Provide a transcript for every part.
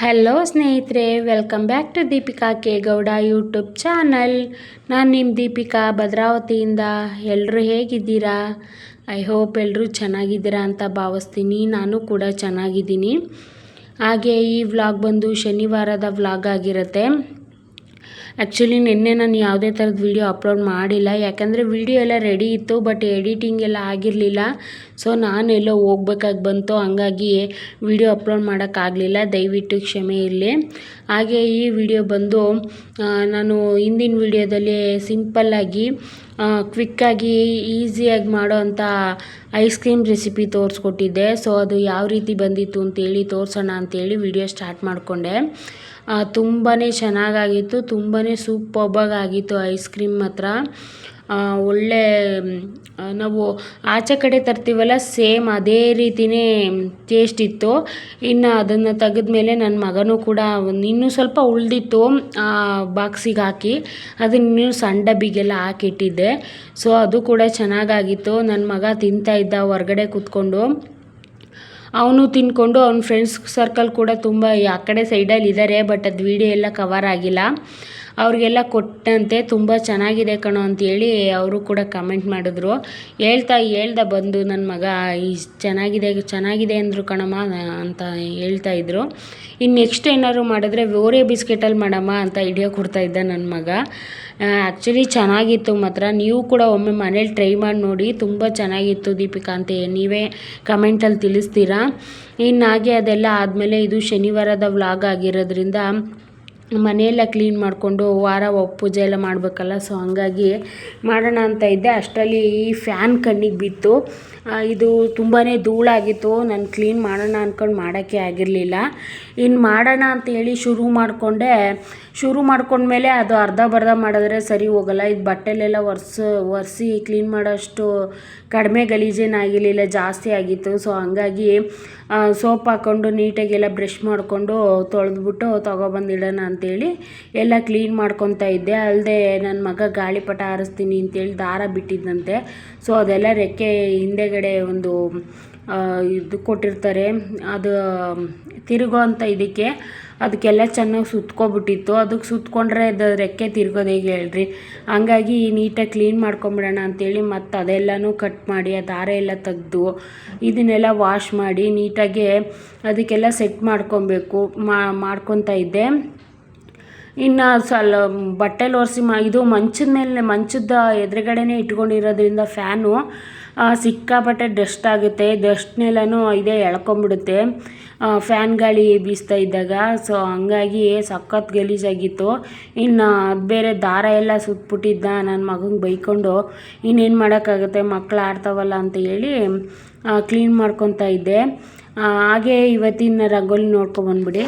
Hello ಸ್ನೇಹಿತರೆ. Welcome back to Deepika K Gowda YouTube channel ನಾನು ನಿಮ್ಮ ದೀಪಿಕಾ ಭದ್ರಾವತಿಯಿಂದ. ಎಲ್ಲರೂ ಹೇಗಿದ್ದೀರಾ? ಐ ಹೋಪ್ ಎಲ್ಲರೂ ಚೆನ್ನಾಗಿದ್ದೀರಾ ಅಂತ ಭಾವಿಸ್ತೀನಿ. ನಾನು ಕೂಡ ಚೆನ್ನಾಗಿದ್ದೀನಿ. ಹಾಗೆ ಈ ವ್ಲಾಗ್ ಬಂದು ಶನಿವಾರದ ವ್ಲಾಗ್ ಆಗಿರುತ್ತೆ. ಆ್ಯಕ್ಚುಲಿ ನಿನ್ನೆ ನಾನು ಯಾವುದೇ ಥರದ ವೀಡಿಯೋ ಅಪ್ಲೋಡ್ ಮಾಡಿಲ್ಲ. ಯಾಕಂದರೆ ವೀಡಿಯೋ ಎಲ್ಲ ರೆಡಿ ಇತ್ತು ಬಟ್ ಎಡಿಟಿಂಗ್ ಎಲ್ಲ ಆಗಿರಲಿಲ್ಲ. ಸೊ ನಾನು ಎಲ್ಲೋ ಹೋಗ್ಬೇಕಾಗಿ ಬಂತು, ಹಂಗಾಗಿ ವೀಡಿಯೋ ಅಪ್ಲೋಡ್ ಮಾಡೋಕ್ಕಾಗಲಿಲ್ಲ ದಯವಿಟ್ಟು ಕ್ಷಮೆ ಇರಲಿ. ಹಾಗೆ ಈ ವಿಡಿಯೋ ಬಂದು ನಾನು ಹಿಂದಿನ ವಿಡಿಯೋದಲ್ಲಿ ಸಿಂಪಲ್ಲಾಗಿ ಕ್ವಿಕ್ಕಾಗಿ ಈಸಿಯಾಗಿ ಮಾಡೋ ಅಂಥ ಐಸ್ ಕ್ರೀಮ್ ರೆಸಿಪಿ ತೋರಿಸ್ಕೊಟ್ಟಿದ್ದೆ. ಸೊ ಅದು ಯಾವ ರೀತಿ ಬಂದಿತ್ತು ಅಂತೇಳಿ ತೋರಿಸೋಣ ಅಂತೇಳಿ ವಿಡಿಯೋ ಸ್ಟಾರ್ಟ್ ಮಾಡಿಕೊಂಡೆ. ತುಂಬಾ ಚೆನ್ನಾಗಾಗಿತ್ತು ತುಂಬಾ ಆಗಿತ್ತು ಐಸ್ ಕ್ರೀಮ್ ಮಾತ್ರ ಒಳ್ಳೆ ನಾವು ಆಚೆ ಕಡೆ ತರ್ತೀವಲ್ಲ, ಸೇಮ್ ಅದೇ ರೀತಿಯೇ ಟೇಸ್ಟ್ ಇತ್ತು. ಇನ್ನು ಅದನ್ನು ತೆಗೆದ್ಮೇಲೆ ನನ್ನ ಮಗನೂ ಕೂಡ ಇನ್ನೂ ಸ್ವಲ್ಪ ಉಳಿದಿತ್ತು ಬಾಕ್ಸಿಗೆ ಹಾಕಿ. ಅದನ್ನ ಇನ್ನೂ ಸಣ್ಣ ಡಬ್ಬಿಗೆಲ್ಲ ಹಾಕಿಟ್ಟಿದ್ದೆ. ಸೊ ಅದು ಕೂಡ ಚೆನ್ನಾಗಾಗಿತ್ತು. ನನ್ನ ಮಗ ತಿಂತಾ ಇದ್ದ ಹೊರಗಡೆ ಕೂತ್ಕೊಂಡು. ಅವನು ತಿಂದ್ಕೊಂಡು ಅವ್ನ ಫ್ರೆಂಡ್ಸ್ ಸರ್ಕಲ್ ಕೂಡ ತುಂಬ ಆ ಕಡೆ ಸೈಡಲ್ಲಿ ಇದ್ದಾರೆ ಬಟ್ ಅದು ವೀಡಿಯೋ ಎಲ್ಲ ಕವರ್ ಆಗಿಲ್ಲ. ಅವ್ರಿಗೆಲ್ಲ ಕೊಟ್ಟಂತೆ ತುಂಬ ಚೆನ್ನಾಗಿದೆ ಕಣೋ ಅಂತೇಳಿ ಅವರು ಕೂಡ ಕಮೆಂಟ್ ಮಾಡಿದ್ರು. ಹೇಳ್ತಾ ಹೇಳ್ದ ಬಂದು ನನ್ನ ಮಗ ಈ ಚೆನ್ನಾಗಿದೆ ಚೆನ್ನಾಗಿದೆ ಅಂದರು ಕಣಮ್ಮ ಅಂತ ಹೇಳ್ತಾ ಇದ್ರು. ಇನ್ನು ನೆಕ್ಸ್ಟ್ ಏನಾದ್ರು ಮಾಡಿದ್ರೆ ಓರೆ ಬಿಸ್ಕೆಟಲ್ಲಿ ಮಾಡಮ್ಮ ಅಂತ ಹಿಡಿಯೋ ಕೊಡ್ತಾ ಇದ್ದ ನನ್ನ ಮಗ. ಆ್ಯಕ್ಚುಲಿ ಚೆನ್ನಾಗಿತ್ತು ಮಾತ್ರ. ನೀವು ಕೂಡ ಒಮ್ಮೆ ಮನೇಲಿ ಟ್ರೈ ಮಾಡಿ ನೋಡಿ, ತುಂಬ ಚೆನ್ನಾಗಿತ್ತು ದೀಪಿಕಾ ಅಂತ ನೀವೇ ಕಮೆಂಟಲ್ಲಿ ತಿಳಿಸ್ತೀರಾ? ಇನ್ನು ಹಾಗೆ ಅದೆಲ್ಲ ಆದಮೇಲೆ ಇದು ಶನಿವಾರದ ವ್ಲಾಗ್ ಆಗಿರೋದ್ರಿಂದ ಮನೆಯೆಲ್ಲ ಕ್ಲೀನ್ ಮಾಡಿಕೊಂಡು ವಾರ ಪೂಜೆ ಎಲ್ಲ ಮಾಡಬೇಕಲ್ಲ ಸೊ ಹಂಗಾಗಿ ಮಾಡೋಣ ಅಂತ ಇದ್ದೆ. ಅಷ್ಟರಲ್ಲಿ ಈ ಫ್ಯಾನ್ ಕಣ್ಣಿಗೆ ಬಿತ್ತು. ಇದು ತುಂಬಾ ಧೂಳಾಗಿತ್ತು. ನಾನು ಕ್ಲೀನ್ ಮಾಡೋಣ ಅಂದ್ಕೊಂಡು ಮಾಡೋಕ್ಕೆ ಆಗಿರಲಿಲ್ಲ. ಇನ್ನು ಮಾಡೋಣ ಅಂತೇಳಿ ಶುರು ಮಾಡಿಕೊಂಡೆ. ಶುರು ಮಾಡ್ಕೊಂಡ್ಮೇಲೆ ಅದು ಅರ್ಧ ಬರ್ಧ ಮಾಡಿದ್ರೆ ಸರಿ ಹೋಗಲ್ಲ. ಇದು ಬಟ್ಟೆಲೆಲ್ಲ ಒರೆಸ, ಒರೆಸಿ ಕ್ಲೀನ್ ಮಾಡೋಷ್ಟು ಕಡಿಮೆ ಗಲೀಜೇನಾಗಿರಲಿಲ್ಲ ಜಾಸ್ತಿ ಆಗಿತ್ತು. ಸೊ ಹಂಗಾಗಿ ಸೋಪ್ ಹಾಕ್ಕೊಂಡು ನೀಟಾಗೆಲ್ಲ ಬ್ರಷ್ ಮಾಡಿಕೊಂಡು ತೊಳೆದ್ಬಿಟ್ಟು ತೊಗೊಬಂದಿಡೋಣ ಅಂತೇಳಿ ಎಲ್ಲ ಕ್ಲೀನ್ ಮಾಡ್ಕೊತಾ ಇದ್ದೆ. ಅಲ್ಲದೆ ನನ್ನ ಮಗ ಗಾಳಿಪಟ ಹಾರಿಸ್ತೀನಿ ಅಂತೇಳಿ ದಾರ ಬಿಟ್ಟಿದ್ದಂತೆ. ಸೊ ಅದೆಲ್ಲ ರೆಕ್ಕೆ ಹಿಂದೆಗಡೆ ಒಂದು ಇದು ಕೊಟ್ಟಿರ್ತಾರೆ. ಅದು ತಿರುಗೋ ಅಂಥ ಇದಕ್ಕೆ. ಅದಕ್ಕೆಲ್ಲ ಚೆನ್ನಾಗಿ ಸುತ್ಕೊಬಿಟ್ಟಿತ್ತು. ಅದಕ್ಕೆ ಸುತ್ಕೊಂಡ್ರೆ ಅದು ರೆಕ್ಕೆ ತಿರ್ಗೋದು ಹೇಗೆ ಹೇಳ್ರಿ. ಹಂಗಾಗಿ ನೀಟಾಗಿ ಕ್ಲೀನ್ ಮಾಡ್ಕೊಂಬಿಡೋಣ ಅಂತೇಳಿ ಮತ್ತು ಅದೆಲ್ಲನೂ ಕಟ್ ಮಾಡಿ, ಆ ದಾರ ಎಲ್ಲ ತೆಗ್ದು ಇದನ್ನೆಲ್ಲ ವಾಶ್ ಮಾಡಿ ನೀಟಾಗಿ ಅದಕ್ಕೆಲ್ಲ ಸೆಟ್ ಮಾಡ್ಕೊಬೇಕು. ಮಾಡ್ಕೊತಾ ಇದ್ದೆ. ಇನ್ನು ಸಲ, ಬಟ್ಟೆಲಿ ಒರೆಸಿ ಮ, ಇದು ಮಂಚದ ಮೇಲೆ, ಮಂಚದ ಎದುರುಗಡೆನೇ ಇಟ್ಕೊಂಡಿರೋದ್ರಿಂದ ಫ್ಯಾನು ಸಿಕ್ಕಾಪಟ್ಟೆ ಡಸ್ಟ್ ಆಗುತ್ತೆ. ಡಸ್ಟ್ನೆಲ್ಲನೂ ಇದೇ ಎಳ್ಕೊಂಬಿಡುತ್ತೆ ಫ್ಯಾನ್ ಗಾಳಿ ಬೀಸ್ತಾ ಇದ್ದಾಗ. ಸೊ ಹಂಗಾಗಿ ಸಖತ್ ಗಲೀಜಾಗಿತ್ತು ಇನ್ನು ಅದು ಬೇರೆ ದಾರ ಎಲ್ಲ ಸುತ್ಬಿಟ್ಟಿದ್ದ ನನ್ನ ಮಗಂಗೆ ಬೈಕೊಂಡು. ಇನ್ನೇನು ಮಾಡೋಕ್ಕಾಗುತ್ತೆ? ಮಕ್ಕಳು ಆಡ್ತಾವಲ್ಲ ಅಂತ ಹೇಳಿ ಕ್ಲೀನ್ ಮಾಡ್ಕೊತಾ ಇದ್ದೆ. ಹಾಗೆ ಇವತ್ತಿನ ರಂಗೋಲಿ ನೋಡ್ಕೊಬಂದ್ಬಿಡಿ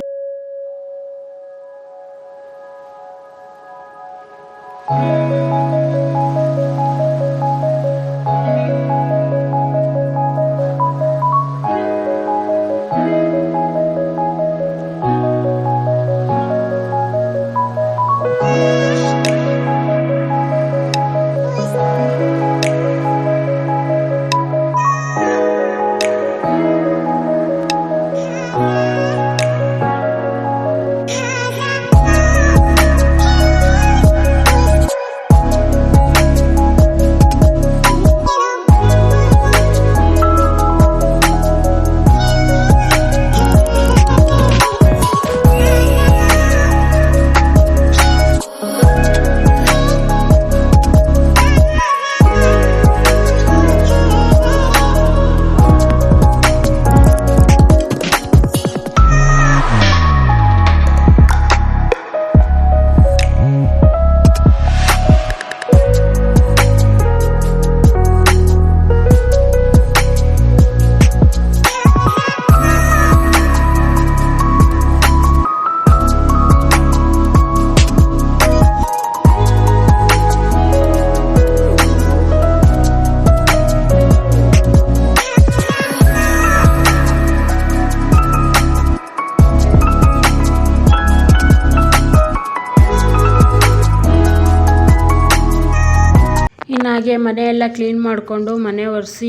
ಮನೆಯೆಲ್ಲ ಕ್ಲೀನ್ ಮಾಡಿಕೊಂಡು ಮನೆ ಒರೆಸಿ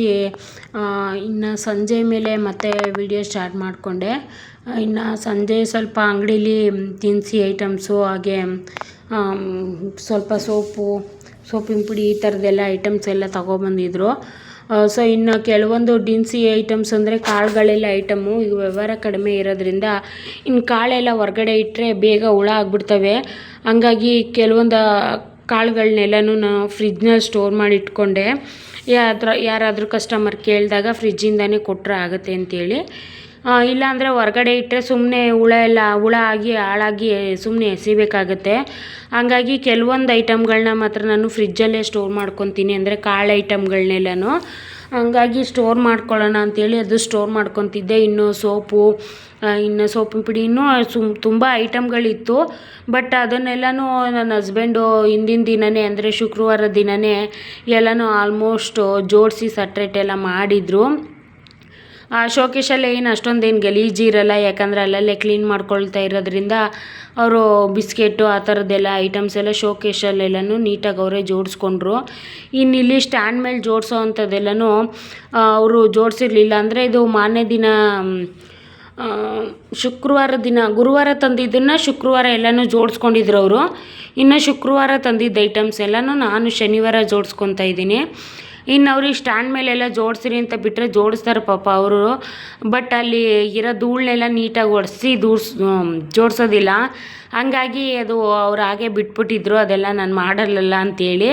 ಇನ್ನು ಸಂಜೆ ಮೇಲೆ ಮತ್ತೆ ವಿಡಿಯೋ ಸ್ಟಾರ್ಟ್ ಮಾಡಿಕೊಂಡೆ. ಇನ್ನು ಸಂಜೆ ಸ್ವಲ್ಪ ಅಂಗಡೀಲಿ ದಿನಸಿ ಐಟಮ್ಸು, ಹಾಗೆ ಸ್ವಲ್ಪ ಸೋಪು, ಸೋಪಿನ ಪುಡಿ ಈ ಥರದ್ದೆಲ್ಲ ಐಟಮ್ಸ್ ಎಲ್ಲ ತೊಗೊಬಂದಿದ್ರು. ಸೊ ಇನ್ನು ಕೆಲವೊಂದು ದಿನಸಿ ಐಟಮ್ಸ್ ಅಂದರೆ ಕಾಳುಗಳೆಲ್ಲ ಐಟಮು, ಈಗ ವ್ಯವಹಾರ ಕಡಿಮೆ ಇರೋದ್ರಿಂದ ಇನ್ನು ಕಾಳೆಲ್ಲ ಹೊರಗಡೆ ಇಟ್ಟರೆ ಬೇಗ ಹುಳ ಆಗ್ಬಿಡ್ತವೆ. ಹಂಗಾಗಿ ಕೆಲವೊಂದು ಕಾಳುಗಳ್ನೆಲ್ಲನೂ ನಾನು ಫ್ರಿಜ್ನಲ್ಲಿ ಸ್ಟೋರ್ ಮಾಡಿ ಇಟ್ಕೊಂಡೆ ಯಾರ ಯಾರಾದರೂ ಕಸ್ಟಮರ್ ಕೇಳಿದಾಗ ಫ್ರಿಜ್ಜಿಂದನೇ ಕೊಟ್ಟರೆ ಆಗುತ್ತೆ ಅಂತೇಳಿ. ಇಲ್ಲಾಂದರೆ ಹೊರಗಡೆ ಇಟ್ಟರೆ ಸುಮ್ಮನೆ ಹುಳ ಎಲ್ಲ, ಹುಳ ಆಗಿ, ಹಾಳಾಗಿ ಸುಮ್ಮನೆ ಎಸಿಬೇಕಾಗತ್ತೆ. ಹಾಗಾಗಿ ಕೆಲವೊಂದು ಐಟಮ್ಗಳನ್ನ ಮಾತ್ರ ನಾನು ಫ್ರಿಜ್ಜಲ್ಲೇ ಸ್ಟೋರ್ ಮಾಡ್ಕೊತೀನಿ ಅಂದರೆ ಕಾಳು ಐಟಮ್ಗಳನ್ನೆಲ್ಲನೂ ಹಂಗಾಗಿ ಸ್ಟೋರ್ ಮಾಡ್ಕೊಳ್ಳೋಣ ಅಂತೇಳಿ ಅದು ಸ್ಟೋರ್ ಮಾಡ್ಕೊತಿದ್ದೆ. ಇನ್ನು ಸೋಪು ಇನ್ನು ಸೋಪಿನ ಪುಡಿ ಇನ್ನೂ ಸುಮ್ ತುಂಬ ಐಟಮ್ಗಳಿತ್ತು ಬಟ್ ಅದನ್ನೆಲ್ಲನೂ ನನ್ನ ಹಸ್ಬೆಂಡು ಹಿಂದಿನ ದಿನವೇ ಅಂದರೆ ಶುಕ್ರವಾರ ದಿನವೇ ಎಲ್ಲನೂ ಆಲ್ಮೋಸ್ಟು ಜೋಡಿಸಿ ಸಟ್ರೇಟ್ ಎಲ್ಲ ಮಾಡಿದರು. ಆ ಶೋಕೇಶಲ್ಲಿ ಏನು ಅಷ್ಟೊಂದೇನು ಗಲೀಜಿರಲ್ಲ ಯಾಕಂದರೆ ಅಲ್ಲಲ್ಲೇ ಕ್ಲೀನ್ ಮಾಡ್ಕೊಳ್ತಾ ಇರೋದ್ರಿಂದ ಅವರು ಬಿಸ್ಕೆಟ್ಟು ಆ ಥರದ್ದೆಲ್ಲ ಐಟಮ್ಸ್ ಎಲ್ಲ ಶೋಕೇಶಲ್ಲೆಲ್ಲನೂ ನೀಟಾಗಿ ಅವರೇ ಜೋಡಿಸ್ಕೊಂಡ್ರು. ಇನ್ನು ಇಲ್ಲಿ ಸ್ಟ್ಯಾಂಡ್ ಮೇಲೆ ಜೋಡಿಸೋ ಅಂಥದ್ದೆಲ್ಲನೂ ಅವರು ಜೋಡಿಸಿರ್ಲಿಲ್ಲ. ಅಂದರೆ ಇದು ಮಾರನೇ ದಿನ ಶುಕ್ರವಾರ ದಿನ, ಗುರುವಾರ ತಂದಿದ್ದನ್ನು ಶುಕ್ರವಾರ ಎಲ್ಲನೂ ಜೋಡಿಸ್ಕೊಂಡಿದ್ರು ಅವರು. ಇನ್ನು ಶುಕ್ರವಾರ ತಂದಿದ್ದ ಐಟಮ್ಸ್ ಎಲ್ಲನೂ ನಾನು ಶನಿವಾರ ಜೋಡಿಸ್ಕೊತಾ ಇದ್ದೀನಿ. ಇನ್ನು ಅವ್ರಿಗೆ ಸ್ಟ್ಯಾಂಡ್ ಮೇಲೆಲ್ಲ ಜೋಡಿಸಿರಿ ಅಂತ ಬಿಟ್ಟರೆ ಜೋಡಿಸ್ತಾರೆ ಪಾಪ ಅವರು. ಬಟ್ ಅಲ್ಲಿ ಇರೋ ಧೂಳನ್ನೆಲ್ಲ ನೀಟಾಗಿ ಒರೆಸಿ ದೂರ್ಸ್ ಜೋಡಿಸೋದಿಲ್ಲ. ಹಂಗಾಗಿ ಅದು ಅವ್ರು ಹಾಗೆ ಬಿಟ್ಬಿಟ್ಟಿದ್ರು, ಅದೆಲ್ಲ ನಾನು ಮಾಡಲ್ಲಲ್ಲ ಅಂತೇಳಿ.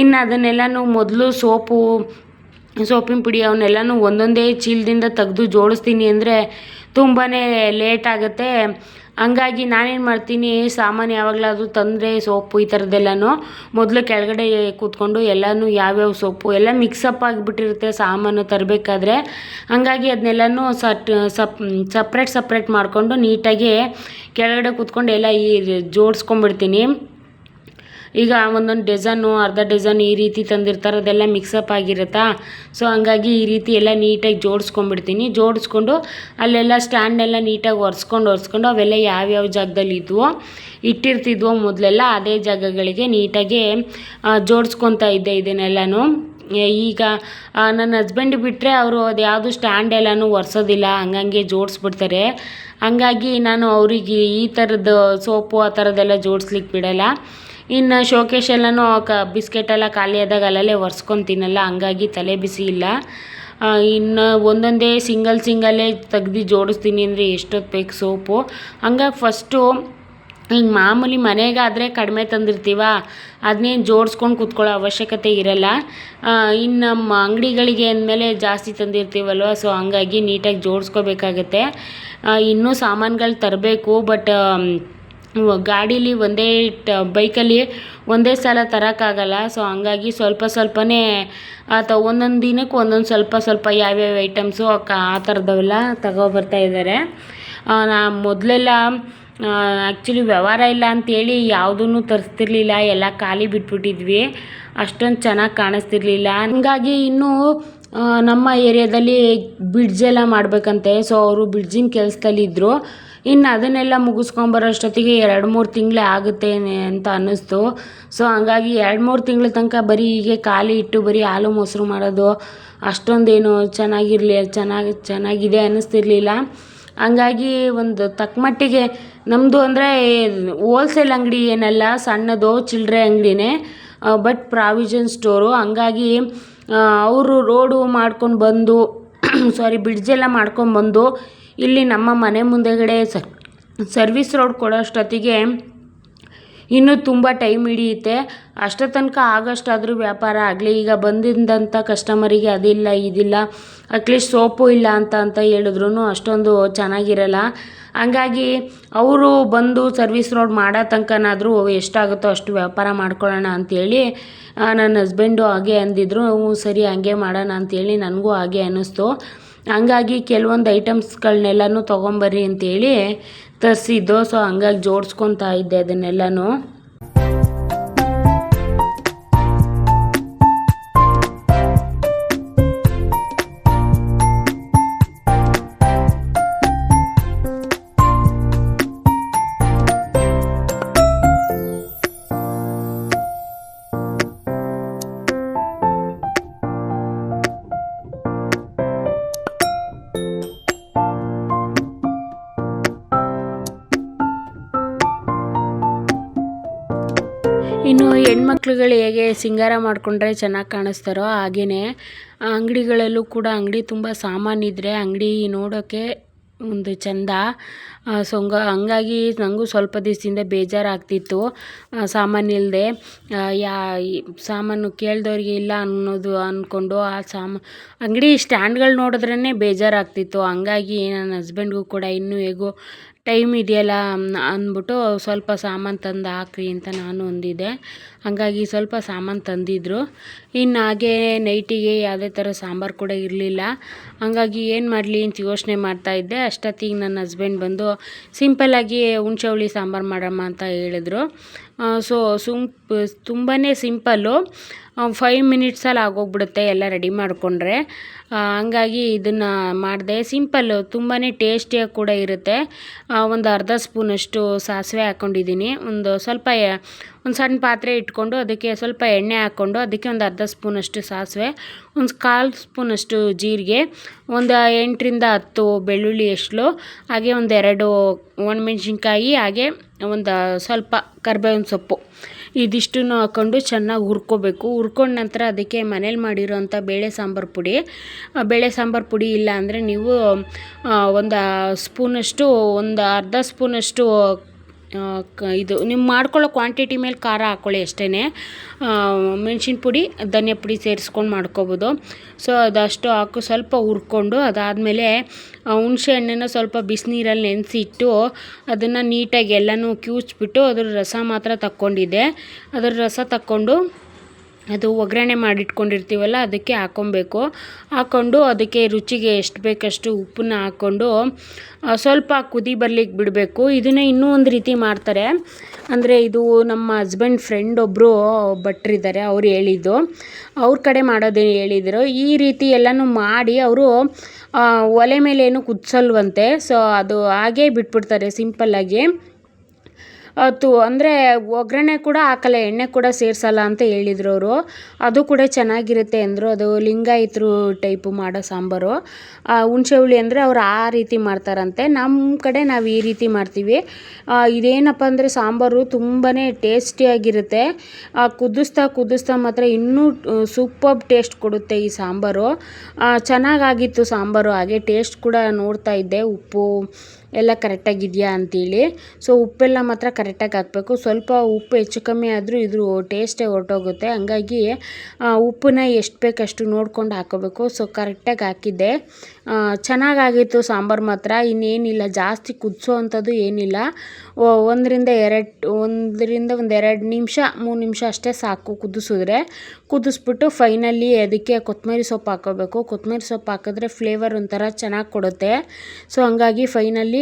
ಇನ್ನು ಅದನ್ನೆಲ್ಲನೂ ಮೊದಲು ಸೋಪು ಸೋಪಿನ ಪುಡಿ ಅವನ್ನೆಲ್ಲನೂ ಒಂದೊಂದೇ ಚೀಲದಿಂದ ತೆಗ್ದು ಜೋಡಿಸ್ತೀನಿ ಅಂದರೆ ತುಂಬಾ ಲೇಟ್ ಆಗುತ್ತೆ. ಹಂಗಾಗಿ ನಾನೇನು ಮಾಡ್ತೀನಿ, ಸಾಮಾನು ಯಾವಾಗಲಾದ್ರೂ ತಂದರೆ ಸೋಪು ಈ ಥರದ್ದೆಲ್ಲನೂ ಮೊದಲು ಕೆಳಗಡೆ ಕೂತ್ಕೊಂಡು ಎಲ್ಲನೂ ಯಾವ್ಯಾವ ಸೋಪು ಎಲ್ಲ ಮಿಕ್ಸಪ್ ಆಗಿಬಿಟ್ಟಿರುತ್ತೆ ಸಾಮಾನು ತರಬೇಕಾದ್ರೆ. ಹಂಗಾಗಿ ಅದನ್ನೆಲ್ಲನೂ ಸಟ್, ಸಪ್ ಸಪ್ರೇಟ್ ಸಪ್ರೇಟ್ ಮಾಡಿಕೊಂಡು ನೀಟಾಗಿ ಕೆಳಗಡೆ ಕೂತ್ಕೊಂಡು ಎಲ್ಲ ಈ ಜೋಡಿಸ್ಕೊಂಬಿಡ್ತೀನಿ. ಈಗ ಒಂದೊಂದು ಡಜನ್ನು ಅರ್ಧ ಡಜನ್ ಈ ರೀತಿ ತಂದಿರ್ತಾರೆ, ಅದೆಲ್ಲ ಮಿಕ್ಸಪ್ ಆಗಿರುತ್ತಾ? ಸೊ ಹಂಗಾಗಿ ಈ ರೀತಿ ಎಲ್ಲ ನೀಟಾಗಿ ಜೋಡಿಸ್ಕೊಂಡ್ಬಿಡ್ತೀನಿ. ಜೋಡಿಸ್ಕೊಂಡು ಅಲ್ಲೆಲ್ಲ ಸ್ಟ್ಯಾಂಡೆಲ್ಲ ನೀಟಾಗಿ ಒರೆಸ್ಕೊಂಡು ಒರೆಸ್ಕೊಂಡು ಅವೆಲ್ಲ ಯಾವ್ಯಾವ ಜಾಗದಲ್ಲಿ ಇದ್ವೋ, ಇಟ್ಟಿರ್ತಿದ್ವೋ ಮೊದಲೆಲ್ಲ ಅದೇ ಜಾಗಗಳಿಗೆ ನೀಟಾಗಿ ಜೋಡಿಸ್ಕೊತಾ ಇದ್ದೆ ಇದನ್ನೆಲ್ಲನೂ. ಈಗ ನನ್ನ ಹಸ್ಬೆಂಡ್ ಬಿಟ್ಟರೆ ಅವರು ಅದು ಯಾವುದು ಸ್ಟ್ಯಾಂಡ್ ಎಲ್ಲನೂ ಒರೆಸೋದಿಲ್ಲ, ಹಂಗಂಗೆ ಜೋಡಿಸ್ಬಿಡ್ತಾರೆ. ಹಂಗಾಗಿ ನಾನು ಅವರಿಗೆ ಈ ಥರದ್ದು ಸೋಪು ಆ ಥರದ್ದೆಲ್ಲ ಜೋಡಿಸ್ಲಿಕ್ಕೆ ಬಿಡಲ್ಲ. ಇನ್ನು ಶೋಕೇಶಲ್ಲೂ ಕ ಬಿಸ್ಕೆಟೆಲ್ಲ ಖಾಲಿ ಆದಾಗ ಅಲ್ಲಲ್ಲೇ ಒರೆಸ್ಕೊತೀನಲ್ಲ ಹಂಗಾಗಿ ತಲೆ ಬಿಸಿ ಇಲ್ಲ. ಇನ್ನು ಒಂದೊಂದೇ ಸಿಂಗಲ್ ಸಿಂಗಲ್ಲೇ ತೆಗ್ದು ಜೋಡಿಸ್ತೀನಿ ಅಂದರೆ ಎಷ್ಟೊತ್ತು ಬೇಕು ಸೋಪು. ಹಂಗಾಗಿ ಫಸ್ಟು ಹಿಂಗೆ ಮಾಮೂಲಿ ಮನೆಗಾದರೆ ಕಡಿಮೆ ತಂದಿರ್ತೀವ? ಅದನ್ನೇನು ಜೋಡಿಸ್ಕೊಂಡು ಕೂತ್ಕೊಳ್ಳೋ ಅವಶ್ಯಕತೆ ಇರಲ್ಲ. ಇನ್ನು ನಮ್ಮ ಅಂಗಡಿಗಳಿಗೆ ಅಂದಮೇಲೆ ಜಾಸ್ತಿ ತಂದಿರ್ತೀವಲ್ವ? ಸೊ ಹಂಗಾಗಿ ನೀಟಾಗಿ ಜೋಡಿಸ್ಕೋಬೇಕಾಗತ್ತೆ. ಇನ್ನೂ ಸಾಮಾನುಗಳು ತರಬೇಕು ಬಟ್ ಗಾಡೀಲಿ ಒಂದೇ ಟ ಬೈಕಲ್ಲಿ ಒಂದೇ ಸಲ ತರೋಕ್ಕಾಗಲ್ಲ. ಸೊ ಹಂಗಾಗಿ ಸ್ವಲ್ಪ ಸ್ವಲ್ಪನೇ ಅಥವಾ ಒಂದೊಂದು ದಿನಕ್ಕೆ ಒಂದೊಂದು ಸ್ವಲ್ಪ ಸ್ವಲ್ಪ ಯಾವ್ಯಾವ ಐಟಮ್ಸು ಕ, ಆ ಥರದವೆಲ್ಲ ತಗೊಬರ್ತಾ ಇದ್ದಾರೆ. ನಾ ಮೊದಲೆಲ್ಲ ಆ್ಯಕ್ಚುಲಿ ವ್ಯವಹಾರ ಇಲ್ಲ ಅಂಥೇಳಿ ಯಾವುದೂ ತರಿಸ್ತಿರ್ಲಿಲ್ಲ. ಎಲ್ಲ ಖಾಲಿ ಬಿಟ್ಬಿಟ್ಟಿದ್ವಿ. ಅಷ್ಟೊಂದು ಚೆನ್ನಾಗಿ ಕಾಣಿಸ್ತಿರ್ಲಿಲ್ಲ. ಹಂಗಾಗಿ ಇನ್ನೂ ನಮ್ಮ ಏರಿಯಾದಲ್ಲಿ ಬ್ರಿಡ್ಜ್ ಎಲ್ಲ ಮಾಡಬೇಕಂತೆ. ಸೊ ಅವರು ಬ್ರಿಡ್ಜಿನ ಕೆಲಸದಲ್ಲಿದ್ದರು ಇನ್ನು ಅದನ್ನೆಲ್ಲ ಮುಗಿಸ್ಕೊಂಬರೋ ಅಷ್ಟೊತ್ತಿಗೆ ಎರಡು ಮೂರು ತಿಂಗಳೇ ಆಗುತ್ತೆ ಅಂತ ಅನ್ನಿಸ್ತು. ಸೊ ಹಂಗಾಗಿ ಎರಡು ಮೂರು ತಿಂಗಳ ತನಕ ಬರೀ ಹೀಗೆ ಖಾಲಿ ಇಟ್ಟು ಬರೀ ಹಾಲು ಮೊಸರು ಮಾಡೋದು ಅಷ್ಟೊಂದೇನು ಚೆನ್ನಾಗಿರಲಿ ಚೆನ್ನಾಗಿ ಚೆನ್ನಾಗಿದೆ ಅನ್ನಿಸ್ತಿರ್ಲಿಲ್ಲ. ಹಂಗಾಗಿ ಒಂದು ತಕ್ಕಮಟ್ಟಿಗೆ ನಮ್ಮದು ಅಂದರೆ ಹೋಲ್ಸೇಲ್ ಅಂಗಡಿ ಏನಲ್ಲ, ಸಣ್ಣದು ಚಿಲ್ಲರೆ ಅಂಗಡಿನೇ ಬಟ್ ಪ್ರಾವಿಷನ್ ಸ್ಟೋರು ಹಂಗಾಗಿ ಅವರು ರೋಡು ಮಾಡ್ಕೊಂಡು ಬಂದು ಸಾರಿ ಬ್ರಿಡ್ಜೆಲ್ಲ ಮಾಡ್ಕೊಂಬಂದು ಇಲ್ಲಿ ನಮ್ಮ ಮನೆ ಮುಂದೆಗಡೆ ಸರ್ವಿಸ್ ರೋಡ್ ಕೊಡೋಷ್ಟೊತ್ತಿಗೆ ಇನ್ನೂ ತುಂಬ ಟೈಮ್ ಹಿಡಿಯುತ್ತೆ. ಅಷ್ಟರ ತನಕ ಆಗೋಷ್ಟಾದರೂ ವ್ಯಾಪಾರ ಆಗಲಿ. ಈಗ ಬಂದಿದ್ದಂಥ ಕಸ್ಟಮರಿಗೆ ಅದಿಲ್ಲ, ಇದಿಲ್ಲ. ಅಟ್ಲೀಸ್ಟ್ ಸೋಪು ಇಲ್ಲ ಅಂತ ಅಂತ ಹೇಳಿದ್ರು ಅಷ್ಟೊಂದು ಚೆನ್ನಾಗಿರಲ್ಲ. ಹಂಗಾಗಿ ಅವರು ಬಂದು ಸರ್ವಿಸ್ ರೋಡ್ ಮಾಡೋ ತನಕನಾದರೂ ಎಷ್ಟಾಗುತ್ತೋ ಅಷ್ಟು ವ್ಯಾಪಾರ ಮಾಡ್ಕೊಳ್ಳೋಣ ಅಂಥೇಳಿ ನನ್ನ ಹಸ್ಬೆಂಡು ಹಾಗೆ ಅಂದಿದ್ರು. ಸರಿ, ಹಂಗೆ ಮಾಡೋಣ ಅಂಥೇಳಿ ನನಗೂ ಹಾಗೆ ಅನ್ನಿಸ್ತು. ಹಂಗಾಗಿ ಕೆಲವೊಂದು ಐಟಮ್ಸ್ಗಳನ್ನೆಲ್ಲನೂ ತೊಗೊಂಬರ್ರಿ ಅಂತೇಳಿ ತರಿಸಿದ್ದು ಸೊ ಹಂಗಾಗಿ ಜೋಡಿಸ್ಕೊತಾ ಇದ್ದೆ ಅದನ್ನೆಲ್ಲನೂ. ಹೆಣ್ಮಕ್ಳುಗಳು ಹೇಗೆ ಸಿಂಗಾರ ಮಾಡಿಕೊಂಡ್ರೆ ಚೆನ್ನಾಗಿ ಕಾಣಿಸ್ತಾರೋ ಹಾಗೆಯೇ ಅಂಗಡಿಗಳಲ್ಲೂ ಕೂಡ ಅಂಗಡಿ ತುಂಬ ಸಾಮಾನಿದ್ರೆ ಅಂಗಡಿ ನೋಡೋಕ್ಕೆ ಒಂದು ಚಂದ. ಸೊ ಹಂಗ, ಹಂಗಾಗಿ ನನಗೂ ಸ್ವಲ್ಪ ದಿವಸದಿಂದ ಬೇಜಾರಾಗ್ತಿತ್ತು. ಸಾಮಾನು ಇಲ್ಲದೆ ಯಾ ಸಾಮಾನು ಕೇಳಿದವ್ರಿಗೆ ಇಲ್ಲ ಅನ್ನೋದು ಅಂದ್ಕೊಂಡು ಆ ಸಾಮ, ಅಂಗಡಿ ಸ್ಟ್ಯಾಂಡ್ಗಳು ನೋಡಿದ್ರೇ ಬೇಜಾರಾಗ್ತಿತ್ತು. ಹಂಗಾಗಿ ನನ್ನ ಹಸ್ಬೆಂಡ್ಗೂ ಕೂಡ ಇನ್ನೂ ಹೇಗೋ ಟೈಮ್ ಇದೆಯಲ್ಲ ಅಂದ್ಬಿಟ್ಟು ಸ್ವಲ್ಪ ಸಾಮಾನು ತಂದು ಹಾಕ್ರಿ ಅಂತ ನಾನು ಅಂದಿದ್ದೆ. ಹಾಗಾಗಿ ಸ್ವಲ್ಪ ಸಾಮಾನು ತಂದಿದ್ದರು ಇನ್ನು ಹಾಗೆ ನೈಟಿಗೆ ಯಾವುದೇ ಥರ ಸಾಂಬಾರು ಕೂಡ ಇರಲಿಲ್ಲ. ಹಾಗಾಗಿ ಏನು ಮಾಡಲಿ ಅಂತ ಯೋಚನೆ ಮಾಡ್ತಾಯಿದ್ದೆ ಅಷ್ಟೊತ್ತಿಗೆ ನನ್ನ ಹಸ್ಬೆಂಡ್ ಬಂದು ಸಿಂಪಲ್ಲಾಗಿ ಹುಣ್ಸೆ ಹುಳಿ ಸಾಂಬಾರು ಮಾಡಮ್ಮ ಅಂತ ಹೇಳಿದ್ರು. ಸೊ ಸುಮ್ ತುಂಬಾ ಸಿಂಪಲ್ಲು ಫೈವ್ ಮಿನಿಟ್ಸಲ್ಲಿ ಆಗೋಗ್ಬಿಡುತ್ತೆ ಎಲ್ಲ ರೆಡಿ ಮಾಡಿಕೊಂಡ್ರೆ. ಹಂಗಾಗಿ ಇದನ್ನು ಮಾಡಿದೆ. ಸಿಂಪಲ್ಲು ತುಂಬಾ ಟೇಸ್ಟಿಯಾಗಿ ಕೂಡ ಇರುತ್ತೆ. ಒಂದು ಅರ್ಧ ಸ್ಪೂನಷ್ಟು ಸಾಸಿವೆ ಹಾಕ್ಕೊಂಡಿದ್ದೀನಿ ಒಂದು ಸ್ವಲ್ಪ ಒಂದು ಸಣ್ಣ ಪಾತ್ರೆ ಇಟ್ಕೊಂಡು ಅದಕ್ಕೆ ಸ್ವಲ್ಪ ಎಣ್ಣೆ ಹಾಕ್ಕೊಂಡು ಅದಕ್ಕೆ ಒಂದು ಅರ್ಧ ಸ್ಪೂನಷ್ಟು ಸಾಸಿವೆ, ಒಂದು ಕಾಲು ಸ್ಪೂನಷ್ಟು ಜೀರಿಗೆ, ಒಂದು ಎಂಟರಿಂದ ಹತ್ತು ಬೆಳ್ಳುಳ್ಳಿ ಎಷ್ಟು ಹಾಗೆ ಒಂದೆರಡು ಒಣಮೆಣ್ಸಿನ್ಕಾಯಿ, ಹಾಗೆ ಒಂದು ಸ್ವಲ್ಪ ಕರ್ಬೇವಿನ ಸೊಪ್ಪು. ಇದಿಷ್ಟನ್ನು ಹಾಕ್ಕೊಂಡು ಚೆನ್ನಾಗಿ ಹುರ್ಕೋಬೇಕು. ಹುರ್ಕೊಂಡ ನಂತರ ಅದಕ್ಕೆ ಮನೇಲಿ ಮಾಡಿರೋಂಥ ಬೇಳೆ ಸಾಂಬಾರು ಪುಡಿ. ಬೇಳೆ ಸಾಂಬಾರು ಪುಡಿ ಇಲ್ಲ ಅಂದರೆ ನೀವು ಒಂದು ಸ್ಪೂನಷ್ಟು, ಒಂದು ಅರ್ಧ ಸ್ಪೂನಷ್ಟು ಇದು ನೀವು ಮಾಡ್ಕೊಳ್ಳೋ ಕ್ವಾಂಟಿಟಿ ಮೇಲೆ ಖಾರ ಹಾಕ್ಕೊಳ್ಳಿ ಅಷ್ಟೇ ಮೆಣ್ಸಿನ ಪುಡಿ, ಧನಿಯಾ ಪುಡಿ ಸೇರಿಸ್ಕೊಂಡು ಮಾಡ್ಕೊಬೋದು. ಸೊ ಅದಷ್ಟು ಹಾಕು, ಸ್ವಲ್ಪ ಹುರ್ಕೊಂಡು ಅದಾದಮೇಲೆ ಹುಣಸೆ ಹಣ್ಣನ್ನು ಸ್ವಲ್ಪ ಬಿಸಿನೀರಲ್ಲಿ ನೆನೆಸಿಟ್ಟು ಅದನ್ನು ನೀಟಾಗಿ ಎಲ್ಲನೂ ಕಿವುಚ್ಬಿಟ್ಟು ಅದ್ರ ರಸ ಮಾತ್ರ ತಕ್ಕೊಂಡಿದ್ದೆ. ಅದರ ರಸ ತಕ್ಕೊಂಡು ಅದು ಒಗ್ಗರಣೆ ಮಾಡಿಟ್ಕೊಂಡಿರ್ತೀವಲ್ಲ, ಅದಕ್ಕೆ ಹಾಕ್ಕೊಬೇಕು ಹಾಕ್ಕೊಂಡು ಅದಕ್ಕೆ ರುಚಿಗೆ ಎಷ್ಟು ಬೇಕಷ್ಟು ಉಪ್ಪನ್ನ ಹಾಕ್ಕೊಂಡು ಸ್ವಲ್ಪ ಕುದಿ ಬರ್ಲಿಕ್ಕೆ ಬಿಡಬೇಕು. ಇದನ್ನೇ ಇನ್ನೂ ಒಂದು ರೀತಿ ಮಾಡ್ತಾರೆ. ಅಂದರೆ ಇದು ನಮ್ಮ ಹಸ್ಬೆಂಡ್ ಫ್ರೆಂಡ್ ಒಬ್ಬರು ಭಟ್ರಿದ್ದಾರೆ ಅವ್ರು ಹೇಳಿದ್ದು. ಅವ್ರ ಕಡೆ ಮಾಡೋದೇ ಹೇಳಿದರು. ಈ ರೀತಿ ಎಲ್ಲನೂ ಮಾಡಿ ಅವರು ಒಲೆ ಮೇಲೇನು ಕುದಿಸಲ್ವಂತೆ. ಸೊ ಅದು ಹಾಗೇ ಬಿಟ್ಬಿಡ್ತಾರೆ, ಸಿಂಪಲ್ಲಾಗಿ. ಅದು ಅಂದರೆ ಒಗ್ಗರಣೆ ಕೂಡ ಹಾಕಲ್ಲ, ಎಣ್ಣೆ ಕೂಡ ಸೇರಿಸಲ್ಲ ಅಂತ ಹೇಳಿದ್ರು ಅವರು. ಅದು ಕೂಡ ಚೆನ್ನಾಗಿರುತ್ತೆ ಅಂದರು. ಅದು ಲಿಂಗಾಯತರು ಟೈಪು ಮಾಡೋ ಸಾಂಬಾರು. ಹುಣಸೆ ಹುಳಿ ಅಂದರೆ ಅವ್ರು ಆ ರೀತಿ ಮಾಡ್ತಾರಂತೆ. ನಮ್ಮ ಕಡೆ ನಾವು ಈ ರೀತಿ ಮಾಡ್ತೀವಿ. ಇದೇನಪ್ಪ ಅಂದರೆ ಸಾಂಬಾರು ತುಂಬಾ ಟೇಸ್ಟಿಯಾಗಿರುತ್ತೆ ಕುದಿಸ್ತಾ ಕುದಿಸ್ತಾ ಮಾತ್ರ ಇನ್ನೂ ಸೂಪರ್ ಟೇಸ್ಟ್ ಕೊಡುತ್ತೆ ಈ ಸಾಂಬಾರು. ಚೆನ್ನಾಗಾಗಿತ್ತು ಸಾಂಬಾರು. ಹಾಗೆ ಟೇಸ್ಟ್ ಕೂಡ ನೋಡ್ತಾ ಇದ್ದೆ. ಉಪ್ಪು ಎಲ್ಲ ಕರೆಕ್ಟಾಗಿದೆಯಾ ಅಂತೇಳಿ. ಸೊ ಉಪ್ಪೆಲ್ಲ ಮಾತ್ರ ಕರೆಕ್ಟಾಗಿ ಹಾಕಬೇಕು. ಸ್ವಲ್ಪ ಉಪ್ಪು ಹೆಚ್ಚು ಕಮ್ಮಿ ಆದರೂ ಇದ್ರ ಟೇಸ್ಟೇ ಹೊರಟೋಗುತ್ತೆ. ಹಂಗಾಗಿ ಉಪ್ಪನ್ನ ಎಷ್ಟು ಬೇಕಷ್ಟು ನೋಡ್ಕೊಂಡು ಹಾಕೋಬೇಕು ಸೊ ಕರೆಕ್ಟಾಗಿ ಹಾಕಿದ್ದೆ. ಚೆನ್ನಾಗಾಗಿತ್ತು ಸಾಂಬಾರು ಮಾತ್ರ. ಇನ್ನೇನಿಲ್ಲ, ಜಾಸ್ತಿ ಕುದಿಸೋ ಅಂಥದ್ದು ಏನಿಲ್ಲ. ಒಂದರಿಂದ ಎರಡು, ಒಂದರಿಂದ ಒಂದು ಎರಡು ನಿಮಿಷ, ಮೂರು ನಿಮಿಷ ಅಷ್ಟೇ ಸಾಕು ಕುದಿಸಿದ್ರೆ. ಕುದಿಸ್ಬಿಟ್ಟು ಫೈನಲಿ ಅದಕ್ಕೆ ಕೊತ್ತಂಬರಿ ಸೊಪ್ಪು ಹಾಕೋಬೇಕು ಕೊತ್ತಂಬರಿ ಸೊಪ್ಪು ಹಾಕಿದ್ರೆ ಫ್ಲೇವರ್ ಒಂಥರ ಚೆನ್ನಾಗಿ ಕೊಡುತ್ತೆ. ಸೊ ಹಂಗಾಗಿ ಫೈನಲಿ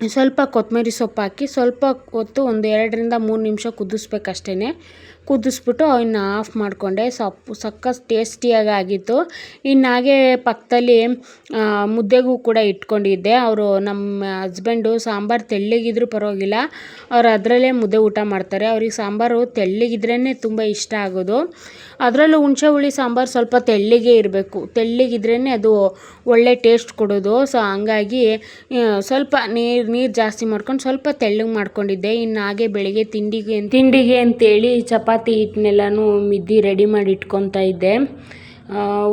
ಸ್ವಲ್ಪ ಕೊತ್ತಂಬರಿ ಸೊಪ್ಪು ಹಾಕಿ ಸ್ವಲ್ಪ ಹೊತ್ತು ಒಂದು ಎರಡರಿಂದ ಮೂರು ನಿಮಿಷ ಕುದಿಸ್ಬೇಕಷ್ಟೇ ಕುದಿಸ್ಬಿಟ್ಟು ಇನ್ನು ಆಫ್ ಮಾಡಿಕೊಂಡೆ. ಸೊಪ್ಪು ಸಖತ್ ಟೇಸ್ಟಿಯಾಗಿ ಆಗಿತ್ತು. ಇನ್ನು ಹಾಗೆ ಪಕ್ಕದಲ್ಲಿ ಮುದ್ದೆಗೂ ಕೂಡ ಇಟ್ಕೊಂಡಿದ್ದೆ. ಅವರು ನಮ್ಮ ಹಸ್ಬೆಂಡು ಸಾಂಬಾರು ತೆಳ್ಳಗಿದ್ರೂ ಪರವಾಗಿಲ್ಲ. ಅವ್ರು ಅದರಲ್ಲೇ ಮುದ್ದೆ ಊಟ ಮಾಡ್ತಾರೆ. ಅವ್ರಿಗೆ ಸಾಂಬಾರು ತೆಳ್ಳಗಿದ್ರೇ ತುಂಬ ಇಷ್ಟ ಆಗೋದು. ಅದರಲ್ಲೂ ಹುಣಸೆ ಹುಳಿ ಸಾಂಬಾರು ಸ್ವಲ್ಪ ತೆಳ್ಳಗೆ ಇರಬೇಕು. ತೆಳ್ಳಗಿದ್ರೇ ಅದು ಒಳ್ಳೆ ಟೇಸ್ಟ್ ಕೊಡೋದು. ಸೊ, ಹಂಗಾಗಿ ಸ್ವಲ್ಪ ನೀರು ನೀರು ಜಾಸ್ತಿ ಮಾಡ್ಕೊಂಡು ಸ್ವಲ್ಪ ತೆಳ್ಳಗೆ ಮಾಡ್ಕೊಂಡಿದ್ದೆ. ಇನ್ನು ಹಾಗೆ ಬೆಳಿಗ್ಗೆ ತಿಂಡಿಗೆ ತಿಂಡಿಗೆ ಅಂತೇಳಿ ಚಪಾತಿ ಹಿಟ್ಟನ್ನೆಲ್ಲನೂ ಮಿದ್ದಿ ರೆಡಿ ಮಾಡಿ ಇಟ್ಕೊತಾ ಇದ್ದೆ.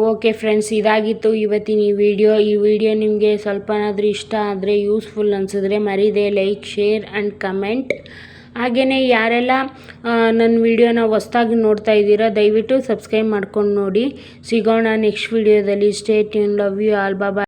ಓಕೆ ಫ್ರೆಂಡ್ಸ್ ಇದಾಗಿತ್ತು ಇವತ್ತಿನ ಈ ವಿಡಿಯೋ ಈ ವಿಡಿಯೋ ನಿಮಗೆ ಸ್ವಲ್ಪನಾದರೂ ಇಷ್ಟ ಆದರೆ ಯೂಸ್ಫುಲ್ ಅನಿಸಿದ್ರೆ ಮರಿದೆ. ಲೈಕ್ ಶೇರ್ ಆ್ಯಂಡ್ ಕಮೆಂಟ್ ಹಾಗೆಯೇ ಯಾರೆಲ್ಲ ನನ್ನ ವಿಡಿಯೋನ ಹೊಸ್ದಾಗಿ ನೋಡ್ತಾ ಇದ್ದೀರಾ, ದಯವಿಟ್ಟು ಸಬ್ಸ್ಕ್ರೈಬ್ ಮಾಡ್ಕೊಂಡು ನೋಡಿ. ಸಿಗೋಣ ನೆಕ್ಸ್ಟ್ ವಿಡಿಯೋದಲ್ಲಿ stay tuned love you all Baba